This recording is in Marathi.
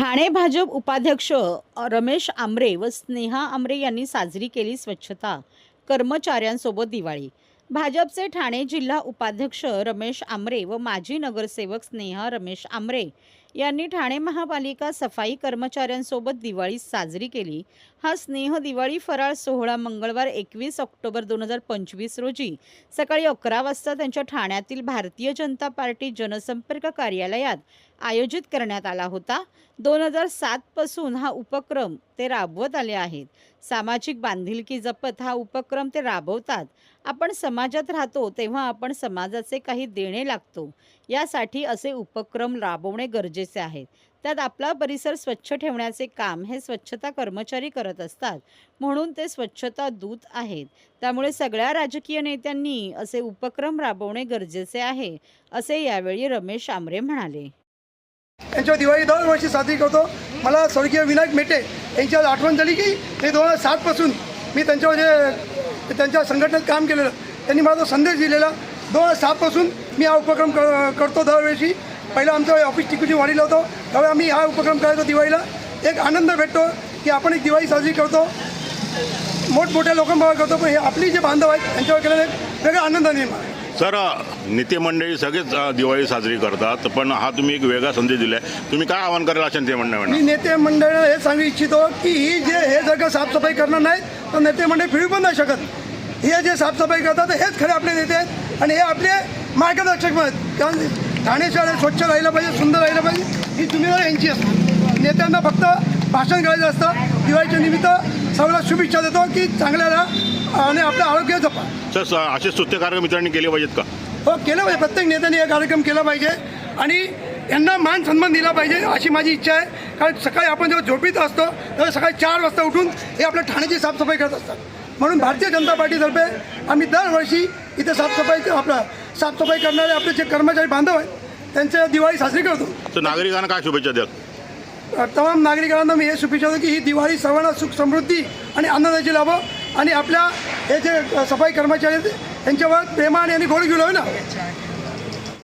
ठाणे भाजप उपाध्यक्ष रमेश आमरे व स्नेहा आमरे यांनी साजरी केली स्वच्छता कर्मचाऱ्यांसोबत दिवाळी. भाजपचे ठाणे जिल्हा उपाध्यक्ष रमेश आमरे व माजी नगरसेवक स्नेहा रमेश आमरे यांनी ठाणे महापालिका सफाई कर्मचाऱ्यांसोबत दिवाळी साजरी केली. हा स्नेह दिवाळी फराळ सोहळा मंगळवार एकवीस ऑक्टोबर दोन हजार पंचवीस रोजी सकाळी अकरा वाजता त्यांच्या ठाण्यातील भारतीय जनता पार्टी जनसंपर्क कार्यालयात आयोजित करण्यात आला होता. दोन हजार सातपासून हा उपक्रम ते राबवत आले आहेत. सामाजिक बांधिलकी जपत हा उपक्रम ते राबवतात. आपण समाजात राहतो तेव्हा आपण समाजाचे काही देणे लागतो. यासाठी असे उपक्रम राबवणे गरजेचे आहेत. त्यात आपला परिसर स्वच्छ ठेवण्याचे काम हे स्वच्छता कर्मचारी करत असतात. म्हणून ते स्वच्छता दूत आहेत. त्यामुळे सगळ्या राजकीय नेत्यांनी असे उपक्रम राबवणे गरजेचे आहे असे यावेळी रमेश आमरे म्हणाले. यांच्या दिवाळी दरवर्षी साजरी करतो. मला स्वर्गीय विनायक मेटे यांच्यावर आठवण झाली की ते दोन हजार सातपासून मी त्यांच्यावर जे त्यांच्या संघटनेत काम केलेलं त्यांनी मला तो संदेश दिलेला. दोन हजार सातपासून मी हा उपक्रम करतो दरवर्षी. पहिलं आमचं ऑफिस टिकूची वाढीला होतो. त्यावेळी आम्ही हा उपक्रम करायचो दिवाळीला. एक आनंद भेटतो की आपण एक दिवाळी साजरी करतो. मोठमोठ्या लोकांबरोबर करतो पण हे आपली जे बांधव आहेत त्यांच्यावर केलेला एक वेगळा आनंद निर्माण आहे. सर नेते मंडळी सगळेच दिवाळी साजरी करतात पण हा तुम्ही एक वेगळा संदेश दिलाय. तुम्ही काय आवाहन कराल अशा नेते मंडळांना मी नेते मंडळाला हे सांगू इच्छितो की ही जे हे जर का साफसफाई करणार नाहीत तर नेते मंडळ फिरू पण नाही शकत. हे जे साफसफाई करतात हेच खरे आपले नेते आहेत आणि हे आपले मार्गदर्शक आहेत. कारण ठाणे शहर स्वच्छ राहिलं पाहिजे सुंदर राहिलं पाहिजे ही जिम्मेदारी यांची असते. नेत्यांना फक्त भाषण करायचं असतं. दिवाळीच्या निमित्त सर्वांना शुभेच्छा देतो की चांगल्या राहा आणि आपलं आरोग्य जपा. सर असे स्तुत्य कार्यक्रम मित्रांनी केले पाहिजेत का? हो केलं पाहिजे. प्रत्येक नेत्याने हे कार्यक्रम केला पाहिजे. आणि यांना मान सन्मान दिला पाहिजे अशी माझी इच्छा आहे. कारण सकाळी आपण जेव्हा झोपीत असतो तेव्हा सकाळी चार वाजता उठून हे आपल्या ठाण्याची साफसफाई करत असतात. म्हणून भारतीय जनता पार्टीतर्फे आम्ही दरवर्षी इथे साफसफाई आपलं साफसफाई करणारे आपले जे कर्मचारी बांधव आहेत त्यांच्या दिवाळी साजरी करतो. तर नागरिकांना काय शुभेच्छा द्याल? तमाम नागरिकांना मी हे शुभेच्छा देतो की ही दिवाळी सर्वांना सुख समृद्धी आणि आनंदाची लाभो आणि आपल्या हे जे सफाई कर्मचारी आहेत त्यांच्यावर प्रेमाने आणि गोड घेऊन ना.